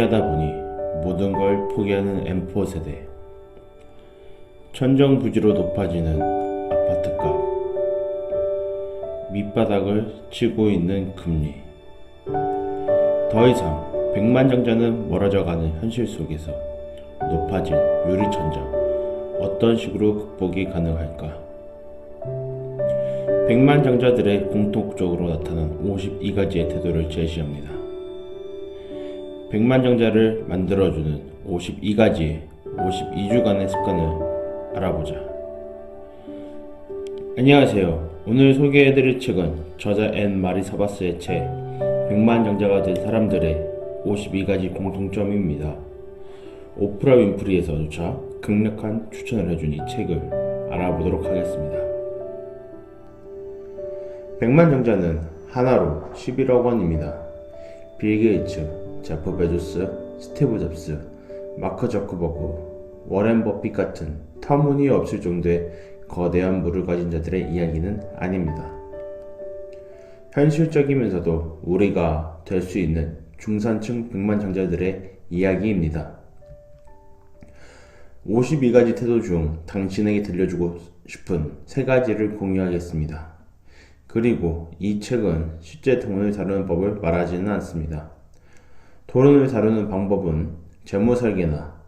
하다 보니 모든 걸 포기하는 M4 세대. 천정부지로 높아지는 아파트값. 밑바닥을 치고 있는 금리. 더 이상 백만장자는 멀어져가는 현실 속에서 높아진 유리천장. 어떤 식으로 극복이 가능할까? 백만장자들의 공통적으로 나타난 52가지의 태도를 제시합니다. 백만장자를 만들어주는 52가지의 52주간의 습관을 알아보자. 안녕하세요. 오늘 소개해드릴 책은 저자 앤 마리 사바스의 책 백만장자가 된 사람들의 52가지 공통점입니다. 오프라 윈프리에서조차 강력한 추천을 해준 이 책을 알아보도록 하겠습니다. 백만장자는 하나로 11억 원입니다. 빌 게이츠, 제프 베조스, 스티브 잡스, 마크 저크버그, 워렌 버핏 같은 터무니없을 정도의 거대한 물을 가진 자들의 이야기는 아닙니다. 현실적이면서도 우리가 될 수 있는 중산층 백만장자들의 이야기입니다. 52가지 태도 중 당신에게 들려주고 싶은 세 가지를 공유하겠습니다. 그리고 이 책은 실제 돈을 다루는 법을 말하지는 않습니다. 돈을 다루는 방법은 재무 설계나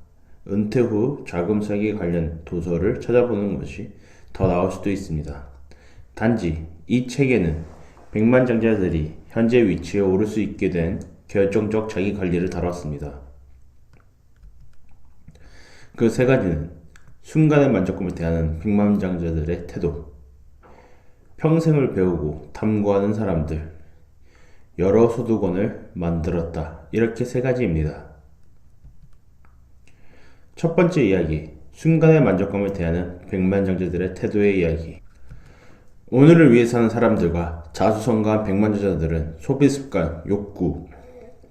은퇴 후 자금 설계 관련 도서를 찾아보는 것이 더 나을 수도 있습니다. 단지 이 책에는 백만장자들이 현재 위치에 오를 수 있게 된 결정적 자기 관리를 다뤘습니다. 그 세 가지는 순간의 만족감을 대하는 백만장자들의 태도, 평생을 배우고 탐구하는 사람들, 여러 소득원을 만들었다. 이렇게 세 가지입니다. 첫 번째 이야기, 순간의 만족감을 대하는 백만장자들의 태도의 이야기. 오늘을 위해 사는 사람들과 자수성가한 백만장자들은 소비 습관, 욕구,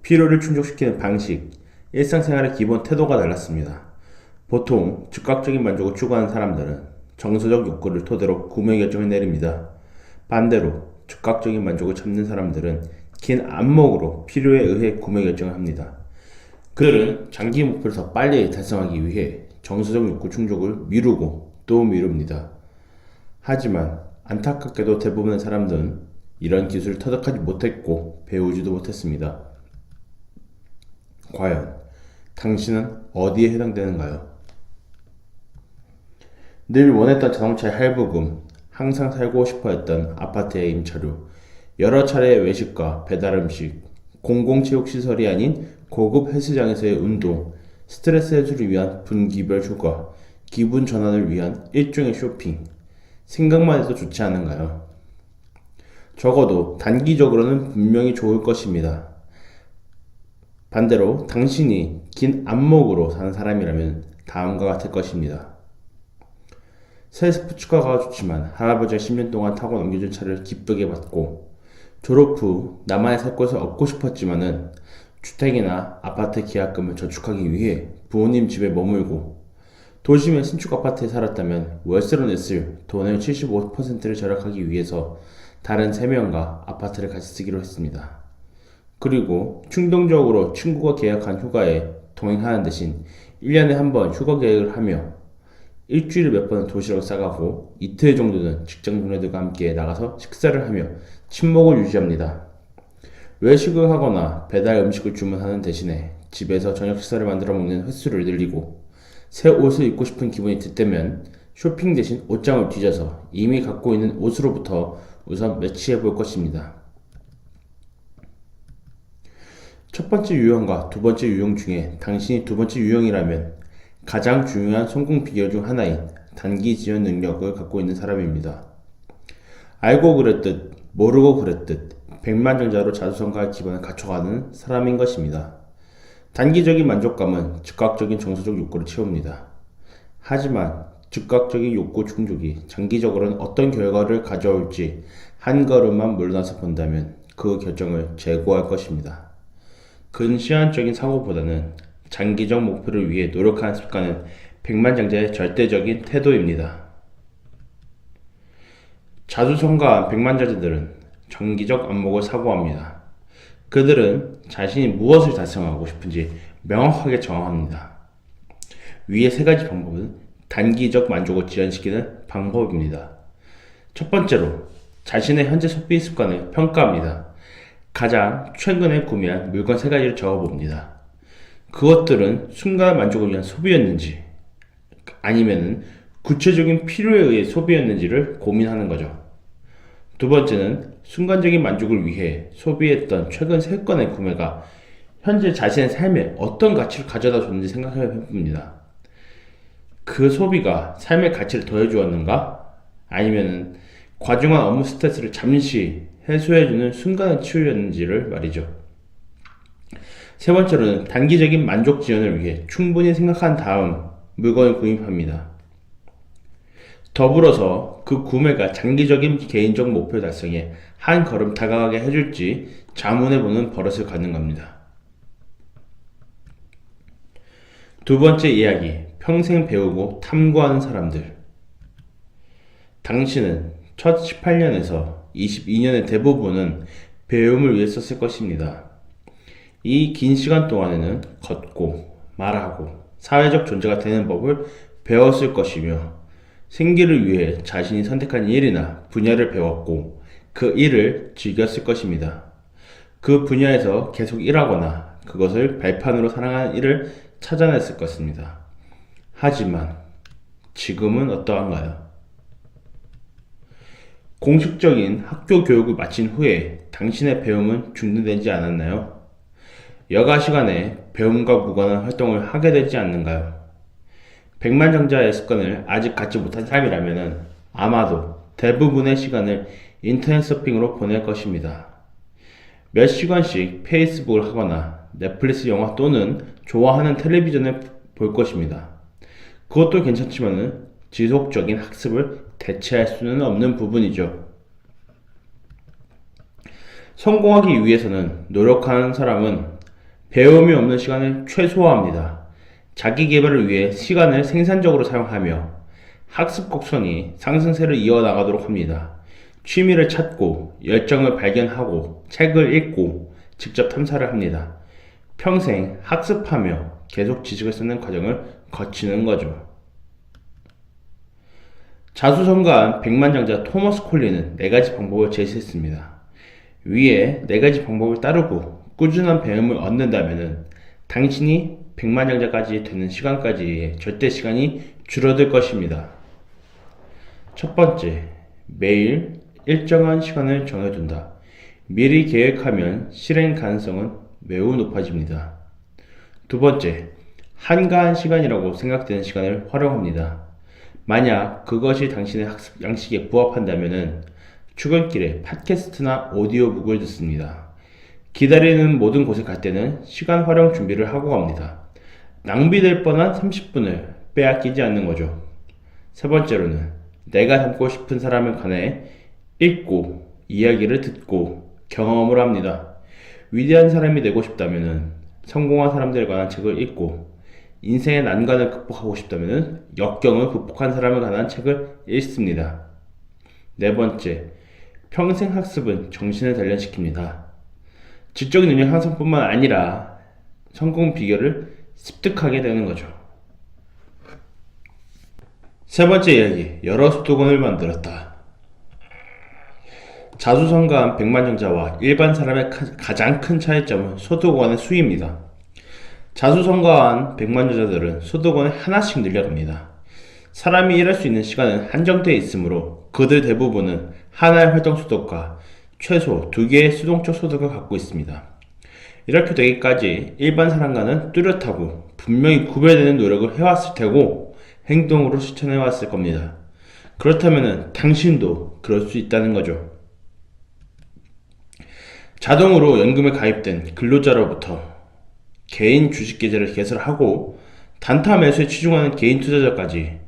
필요를 충족시키는 방식, 일상생활의 기본 태도가 달랐습니다. 보통 즉각적인 만족을 추구하는 사람들은 정서적 욕구를 토대로 구매 결정을 내립니다. 반대로 즉각적인 만족을 찾는 사람들은 긴 안목으로 필요에 의해 구매 결정을 합니다. 그들은 장기 목표를 더 빨리 달성하기 위해 정서적 욕구 충족을 미루고 또 미룹니다. 하지만 안타깝게도 대부분의 사람들은 이런 기술을 터득하지 못했고 배우지도 못했습니다. 과연 당신은 어디에 해당되는가요? 늘 원했던 자동차의 할부금, 항상 살고 싶어 했던 아파트의 임차료, 여러 차례의 외식과 배달 음식, 공공체육시설이 아닌 고급 헬스장에서의 운동, 스트레스 해소를 위한 분기별 휴가, 기분 전환을 위한 일종의 쇼핑, 생각만 해도 좋지 않은가요? 적어도 단기적으로는 분명히 좋을 것입니다. 반대로 당신이 긴 안목으로 사는 사람이라면 다음과 같을 것입니다. 새 스포츠카가 좋지만 할아버지가 10년 동안 타고 넘겨준 차를 기쁘게 받고 졸업 후 나만의 살 곳을 얻고 싶었지만은 주택이나 아파트 계약금을 저축하기 위해 부모님 집에 머물고 도심의 신축 아파트에 살았다면 월세로 냈을 돈의 75%를 절약하기 위해서 다른 3명과 아파트를 같이 쓰기로 했습니다. 그리고 충동적으로 친구가 계약한 휴가에 동행하는 대신 1년에 한 번 휴가 계획을 하며 일주일에 몇 번은 도시락을 싸가고 이틀 정도는 직장 동료들과 함께 나가서 식사를 하며 친목을 유지합니다. 외식을 하거나 배달 음식을 주문하는 대신에 집에서 저녁 식사를 만들어 먹는 횟수를 늘리고 새 옷을 입고 싶은 기분이 들 때면 쇼핑 대신 옷장을 뒤져서 이미 갖고 있는 옷으로부터 우선 매치해 볼 것입니다. 첫 번째 유형과 두 번째 유형 중에 당신이 두 번째 유형이라면 가장 중요한 성공 비결 중 하나인 단기 지원 능력을 갖고 있는 사람입니다. 알고 그랬듯 모르고 그랬듯 백만장자로 자수성가할 기반을 갖춰가는 사람인 것입니다. 단기적인 만족감은 즉각적인 정서적 욕구를 채웁니다. 하지만 즉각적인 욕구 충족이 장기적으로는 어떤 결과를 가져올지 한 걸음만 물러나서 본다면 그 결정을 재고할 것입니다. 근시안적인 사고보다는 장기적 목표를 위해 노력하는 습관은 백만장자의 절대적인 태도입니다. 자수성가한 백만장자들은 장기적 안목을 사고합니다. 그들은 자신이 무엇을 달성하고 싶은지 명확하게 정합니다. 위의 세 가지 방법은 단기적 만족을 지연시키는 방법입니다. 첫 번째로 자신의 현재 소비 습관을 평가합니다. 가장 최근에 구매한 물건 세 가지를 적어봅니다. 그것들은 순간 만족을 위한 소비였는지 아니면 구체적인 필요에 의해 소비였는지를 고민하는 거죠. 두 번째는 순간적인 만족을 위해 소비했던 최근 세 건의 구매가 현재 자신의 삶에 어떤 가치를 가져다 줬는지 생각해 봅니다. 그 소비가 삶의 가치를 더해 주었는가? 아니면 과중한 업무 스트레스를 잠시 해소해주는 순간의 치유였는지를 말이죠. 세 번째로는 단기적인 만족 지연을 위해 충분히 생각한 다음 물건을 구입합니다. 더불어서 그 구매가 장기적인 개인적 목표 달성에 한 걸음 다가가게 해줄지 자문해보는 버릇을 갖는 겁니다. 두 번째 이야기, 평생 배우고 탐구하는 사람들. 당신은 첫 18년에서 22년의 대부분은 배움을 위해 썼을 것입니다. 이 긴 시간 동안에는 걷고, 말하고, 사회적 존재가 되는 법을 배웠을 것이며, 생기를 위해 자신이 선택한 일이나 분야를 배웠고, 그 일을 즐겼을 것입니다. 그 분야에서 계속 일하거나, 그것을 발판으로 사랑하는 일을 찾아냈을 것입니다. 하지만, 지금은 어떠한가요? 공식적인 학교 교육을 마친 후에 당신의 배움은 중단되지 않았나요? 여가 시간에 배움과 무관한 활동을 하게 되지 않는가요? 백만장자의 습관을 아직 갖지 못한 삶이라면 아마도 대부분의 시간을 인터넷 서핑으로 보낼 것입니다. 몇 시간씩 페이스북을 하거나 넷플릭스 영화 또는 좋아하는 텔레비전을 볼 것입니다. 그것도 괜찮지만 지속적인 학습을 대체할 수는 없는 부분이죠. 성공하기 위해서는 노력하는 사람은 배움이 없는 시간을 최소화합니다. 자기 개발을 위해 시간을 생산적으로 사용하며 학습 곡선이 상승세를 이어나가도록 합니다. 취미를 찾고 열정을 발견하고 책을 읽고 직접 탐사를 합니다. 평생 학습하며 계속 지식을 쓰는 과정을 거치는 거죠. 자수성가한 백만장자 토머스 콜리는 네 가지 방법을 제시했습니다. 위에 네 가지 방법을 따르고 꾸준한 배움을 얻는다면 당신이 백만장자까지 되는 시간까지의 절대 시간이 줄어들 것입니다. 첫 번째, 매일 일정한 시간을 정해둔다. 미리 계획하면 실행 가능성은 매우 높아집니다. 두 번째, 한가한 시간이라고 생각되는 시간을 활용합니다. 만약 그것이 당신의 학습 양식에 부합한다면 출근길에 팟캐스트나 오디오북을 듣습니다. 기다리는 모든 곳에 갈 때는 시간 활용 준비를 하고 갑니다. 낭비될 뻔한 30분을 빼앗기지 않는 거죠. 세 번째로는 내가 닮고 싶은 사람에 관해 읽고 이야기를 듣고 경험을 합니다. 위대한 사람이 되고 싶다면 성공한 사람들에 관한 책을 읽고 인생의 난관을 극복하고 싶다면 역경을 극복한 사람에 관한 책을 읽습니다. 네 번째, 평생 학습은 정신을 단련시킵니다. 지적인 능력 향상뿐만 아니라 성공 비결을 습득하게 되는 거죠. 세 번째 이야기, 여러 수도권을 만들었다. 자수성가한 백만장자와 일반 사람의 가장 큰 차이점은 소득원의 수입니다. 자수성가한 백만장자들은 소득원을 하나씩 늘려갑니다. 사람이 일할 수 있는 시간은 한정되어 있으므로 그들 대부분은 하나의 활동 소득과 최소 두 개의 수동적 소득을 갖고 있습니다. 이렇게 되기까지 일반 사람과는 뚜렷하고 분명히 구별되는 노력을 해왔을 테고 행동으로 실천해왔을 겁니다. 그렇다면 당신도 그럴 수 있다는 거죠. 자동으로 연금에 가입된 근로자로부터 개인 주식 계좌를 개설하고 단타 매수에 치중하는 개인 투자자까지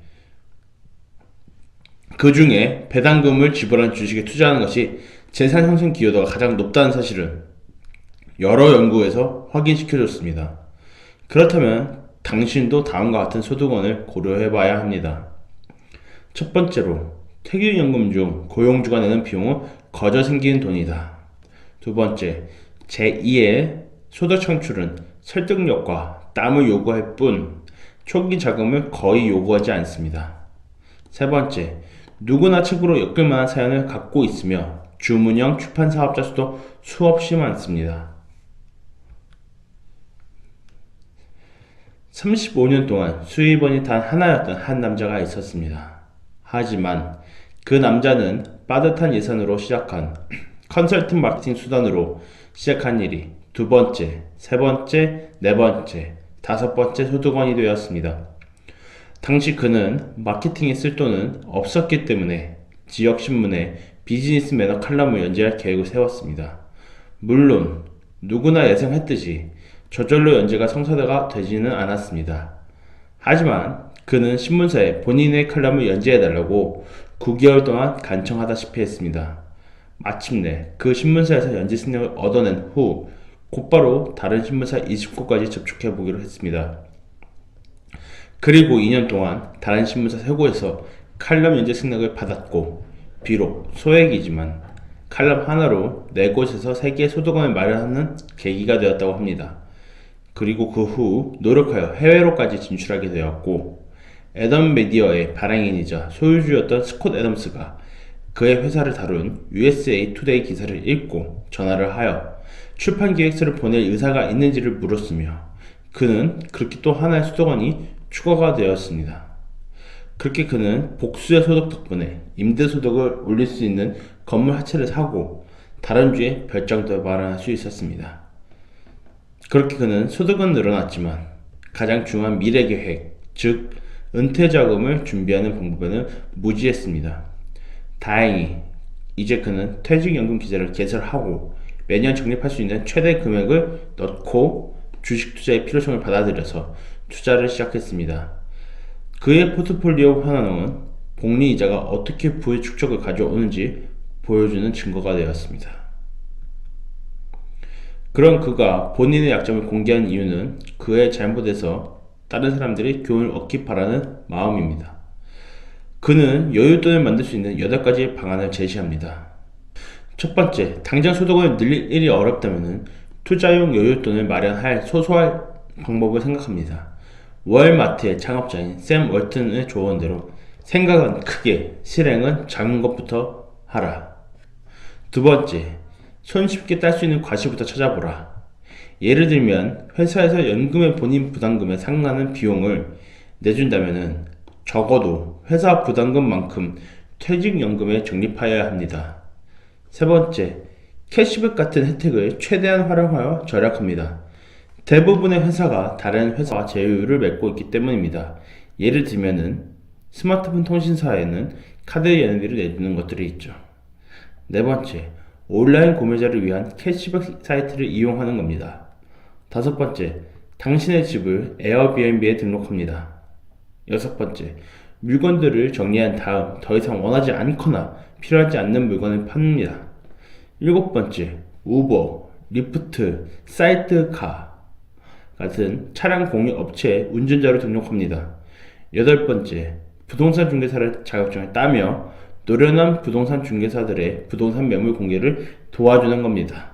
그 중에 배당금을 지불한 주식에 투자하는 것이 재산 형성 기여도가 가장 높다는 사실을 여러 연구에서 확인시켜줬습니다. 그렇다면 당신도 다음과 같은 소득원을 고려해 봐야 합니다. 첫 번째로, 퇴직연금 중 고용주가 내는 비용은 거저 생기는 돈이다. 두 번째, 제2의 소득 창출은 설득력과 땀을 요구할 뿐 초기 자금을 거의 요구하지 않습니다. 세 번째, 누구나 책으로 엮을 만한 사연을 갖고 있으며 주문형 출판 사업자 수도 수없이 많습니다. 35년 동안 수입원이 단 하나였던 한 남자가 있었습니다. 하지만 그 남자는 빠듯한 예산으로 시작한 컨설팅 마케팅 수단으로 시작한 일이 두 번째, 세 번째, 네 번째, 다섯 번째 소득원이 되었습니다. 당시 그는 마케팅에 쓸 돈은 없었기 때문에 지역신문에 비즈니스 매너 칼럼을 연재할 계획을 세웠습니다. 물론 누구나 예상했듯이 저절로 연재가 성사가 되지는 않았습니다. 하지만 그는 신문사에 본인의 칼럼을 연재해달라고 9개월 동안 간청하다시피 했습니다. 마침내 그 신문사에서 연재 승력을 얻어낸 후 곧바로 다른 신문사 20곳까지 접촉해 보기로 했습니다. 그리고 2년 동안 다른 신문사 3곳에서 칼럼 연재 승낙을 받았고 비록 소액이지만 칼럼 하나로 4곳에서 3개의 소득원을 마련하는 계기가 되었다고 합니다. 그리고 그 후 노력하여 해외로까지 진출하게 되었고 애덤 메디어의 발행인이자 소유주였던 스콧 애덤스가 그의 회사를 다룬 USA 투데이 기사를 읽고 전화를 하여 출판 기획서를 보낼 의사가 있는지를 물었으며 그는 그렇게 또 하나의 수도관이 추가가 되었습니다. 그렇게 그는 복수의 소득 덕분에 임대 소득을 올릴 수 있는 건물 한 채를 사고 다른 주에 별장도 마련할 수 있었습니다. 그렇게 그는 소득은 늘어났지만 가장 중요한 미래 계획, 즉 은퇴 자금을 준비하는 방법에는 무지했습니다. 다행히 이제 그는 퇴직연금 기자를 개설하고 매년 적립할 수 있는 최대 금액을 넣고 주식 투자의 필요성을 받아들여서 투자를 시작했습니다. 그의 포트폴리오 하나는 복리 이자가 어떻게 부의 축적을 가져오는지 보여주는 증거가 되었습니다. 그런 그가 본인의 약점을 공개한 이유는 그의 잘못에서 다른 사람들이 교훈을 얻기 바라는 마음입니다. 그는 여윳돈을 만들 수 있는 8가지 방안을 제시합니다. 첫 번째, 당장 소득을 늘릴 일이 어렵다면 투자용 여윳돈을 마련할 소소한 방법을 생각합니다. 월마트의 창업자인 샘 월튼의 조언대로 생각은 크게, 실행은 작은 것부터 하라. 두 번째, 손쉽게 딸 수 있는 과실부터 찾아보라. 예를 들면 회사에서 연금의 본인 부담금에 상응하는 비용을 내준다면 적어도 회사 부담금만큼 퇴직연금에 적립하여야 합니다. 세 번째, 캐시백 같은 혜택을 최대한 활용하여 절약합니다. 대부분의 회사가 다른 회사와 제휴를 맺고 있기 때문입니다. 예를 들면은 스마트폰 통신사에는 카드 연회비를 내주는 것들이 있죠. 네 번째, 온라인 구매자를 위한 캐시백 사이트를 이용하는 겁니다. 다섯 번째, 당신의 집을 에어비앤비에 등록합니다. 여섯 번째, 물건들을 정리한 다음 더 이상 원하지 않거나 필요하지 않는 물건을 팝니다. 일곱 번째, 우버, 리프트, 사이트카 같은 차량 공유 업체에 운전자로 등록합니다. 여덟 번째, 부동산 중개사를 자격증을 따며 노련한 부동산 중개사들의 부동산 매물 공개를 도와주는 겁니다.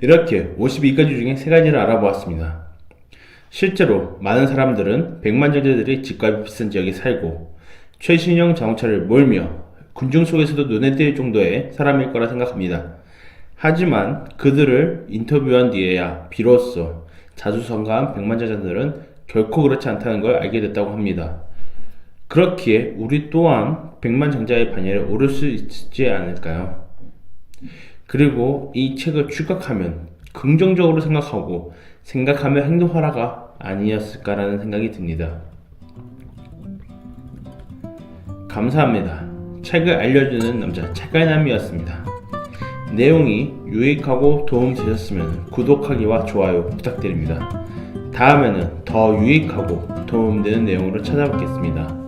이렇게 52가지 중에 3가지를 알아보았습니다. 실제로 많은 사람들은 백만장자들이 집값이 비싼 지역에 살고 최신형 자동차를 몰며 군중 속에서도 눈에 띌 정도의 사람일 거라 생각합니다. 하지만 그들을 인터뷰한 뒤에야 비로소 자주성가한 백만장자들은 결코 그렇지 않다는 걸 알게 됐다고 합니다. 그렇기에 우리 또한 백만장자의 반열에 오를 수 있지 않을까요? 그리고 이 책을 추격하면 긍정적으로 생각하고 생각하며 행동하라가 아니었을까라는 생각이 듭니다. 감사합니다. 책을 알려주는 남자 책알남이었습니다. 내용이 유익하고 도움이 되셨으면 구독하기와 좋아요 부탁드립니다. 다음에는 더 유익하고 도움되는 내용으로 찾아뵙겠습니다.